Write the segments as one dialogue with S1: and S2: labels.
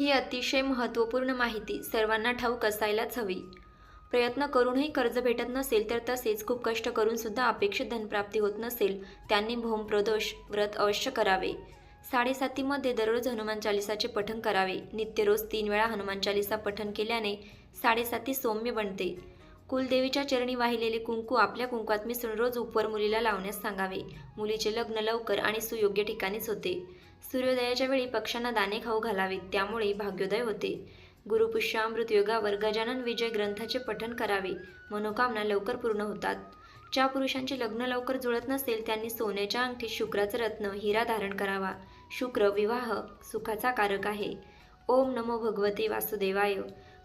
S1: ही अतिशय महत्त्वपूर्ण माहिती सर्वांना ठाऊक असायलाच हवी. प्रयत्न करूनही कर्ज भेटत नसेल तर तसेच खूप कष्ट करूनसुद्धा अपेक्षित धनप्राप्ती होत नसेल त्यांनी भौमप्रदोष व्रत अवश्य करावे. साडेसातीमध्ये दररोज हनुमान चालिसाचे पठण करावे. नित्य रोज तीन वेळा हनुमान चालिसा पठण केल्याने साडेसाती सौम्य बनते. कुलदेवीच्या चरणी वाहिलेले कुंकू आपल्या कुंकवात मिसळून रोज उपवर मुलीला लावण्यास सांगावे. मुलीचे लग्न लवकर आणि सुयोग्य ठिकाणीच होते. सूर्योदयाच्या वेळी पक्ष्यांना दाणे खाऊ घालावेत त्यामुळे भाग्योदय होते. गुरुपुष्यामृत योगावर गजानन विजय ग्रंथाचे पठण करावे. मनोकामना लवकर पूर्ण होतात. ज्या पुरुषांचे लग्न लवकर जुळत नसेल त्यांनी सोन्याच्या अंगठीत शुक्राचं रत्न हिरा धारण करावा. शुक्र विवाह सुखाचा कारक आहे. ओम नमो भगवते वासुदेवाय.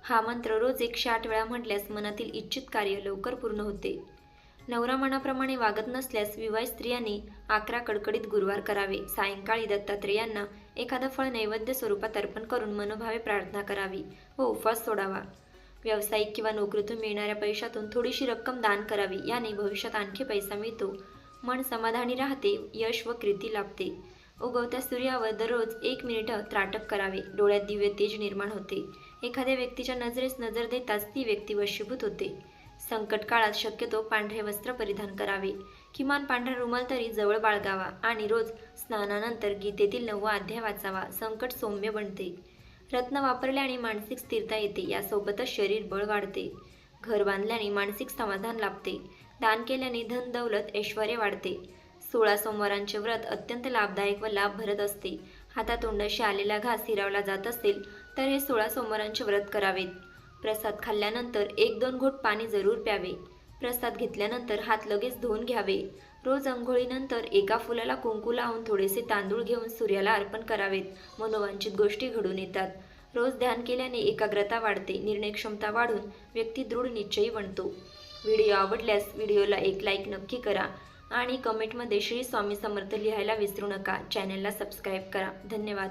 S1: हा मंत्र रोज एकशे आठ वेळा म्हटल्यास मनातील इच्छित कार्य लवकर पूर्ण होते. नवरा मनाप्रमाणे वागत नसल्यास विवाहित स्त्रियांनी अकरा कडकडीत गुरुवार करावे. सायंकाळी दत्तात्रेयांना एखादं फळ नैवेद्य स्वरूपात अर्पण करून मनोभावे प्रार्थना करावी व उपवास सोडावा. व्यावसायिक किंवा नोकरीतून मिळणाऱ्या पैशातून थोडीशी रक्कम दान करावी. याने भविष्यात आणखी पैसा मिळतो. मन समाधानी राहते यश व कृती लाभते. उगवत्या सूर्यावर दररोज एक मिनिटं त्राटक करावे. डोळ्यात दिव्य तेज निर्माण होते. एखाद्या व्यक्तीच्या नजरेस नजर देताच ती व्यक्ती वशीभूत होते. संकट काळात शक्यतो पांढरे वस्त्र परिधान करावे. किमान पांढरा रुमाल तरी जवळ बाळगावा आणि रोज स्नानानंतर गीतेतील नववा अध्याय वाचावा. संकट सौम्य बनते. रत्न वापरल्याने मानसिक स्थिरता येते. यासोबतच शरीर बळ वाढते. घर बांधल्याने मानसिक समाधान लाभते. दान केल्याने धन दौलत ऐश्वर्य वाढते. सोळा सोमवारांचे व्रत अत्यंत लाभदायक व लाभ भरत असते. हातातोंडाशी आलेला घास हिरावला जात असेल तर हे सोळा सोमवारांचे व्रत करावेत. प्रसाद खाल्ल्यानंतर एक दोन घोट पाणी जरूर प्यावे. प्रसाद घेतल्यानंतर हात लगेच धुवून घ्यावे. रोज अंघोळीनंतर एका फुलाला कुंकू लावून थोडेसे तांदूळ घेऊन सूर्याला अर्पण करावेत. मनोवांछित गोष्टी घडून येतात. रोज ध्यान केल्याने एकाग्रता वाढते निर्णय क्षमता वाढून व्यक्ती दृढ निश्चयी बनतो. व्हिडिओ आवडल्यास व्हिडिओला एक लाईक नक्की करा. आणि कमेंटमध्ये श्री स्वामी समर्थ लिहायला विसरू नका. चॅनलला सबस्क्राईब करा. धन्यवाद.